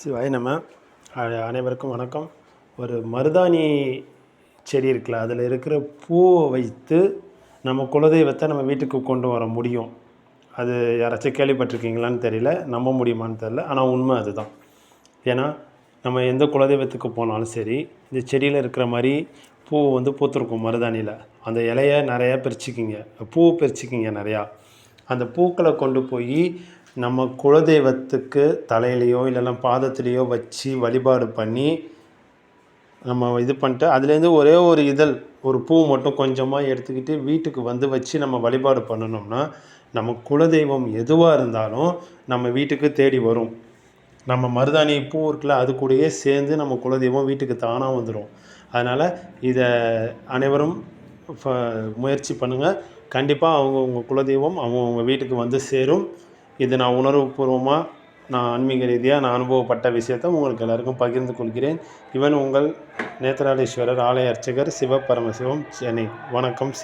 சிவாய் நம்ம அனைவருக்கும் வணக்கம். ஒரு மருதாணி செடி இருக்குல்ல அதில் இருக்கிற பூவை வைத்து நம்ம குலதெய்வத்தை நம்ம வீட்டுக்கு கொண்டு வர முடியும். அது யாராச்சும் கேள்விப்பட்டிருக்கீங்களான்னு தெரியல நம்ப முடியுமான்னு தெரில ஆனால் உண்மை அதுதான். ஏன்னா நம்ம எந்த குலதெய்வத்துக்கு போனாலும் சரி இந்த செடியில் இருக்கிற மாதிரி பூ வந்து பூத்துருக்கும் மருதாணியில். அந்த இலையை நிறையா பிரிச்சுக்கிங்க பூ பிரிச்சுக்கிங்க நிறையா. அந்த பூக்களை கொண்டு போய் நம்ம குலதெய்வத்துக்கு தலையிலையோ இல்லைன்னா பாதத்துலேயோ வச்சு வழிபாடு பண்ணி நம்ம இது பண்ணிட்டு அதுலேருந்து ஒரே ஒரு இதழ் ஒரு பூ மட்டும் கொஞ்சமாக எடுத்துக்கிட்டு வீட்டுக்கு வந்து வச்சு நம்ம வழிபாடு பண்ணணும்னா நம்ம குலதெய்வம் எதுவாக இருந்தாலும் நம்ம வீட்டுக்கு தேடி வரும். நம்ம மருதாணி பூ இருக்குல்ல அது கூடயே சேர்ந்து நம்ம குலதெய்வம் வீட்டுக்கு தானாக வந்துடும் அதனால் இதை அனைவரும் ஃப முயற்சி பண்ணுங்கள் கண்டிப்பாக அவங்கவுங்க குலதெய்வம் அவங்கவுங்க வீட்டுக்கு வந்து சேரும். இது நான் உணர்வுபூர்வமாக நான் ஆன்மீக ரீதியாக நான் அனுபவப்பட்ட விஷயத்தை உங்களுக்கு எல்லாருக்கும் பகிர்ந்து கொள்கிறேன். இவன் உங்கள் நேத்ராலீஸ்வரர் ஆலய அர்ச்சகர் சிவபரமசிவம் சென்னை. வணக்கம்.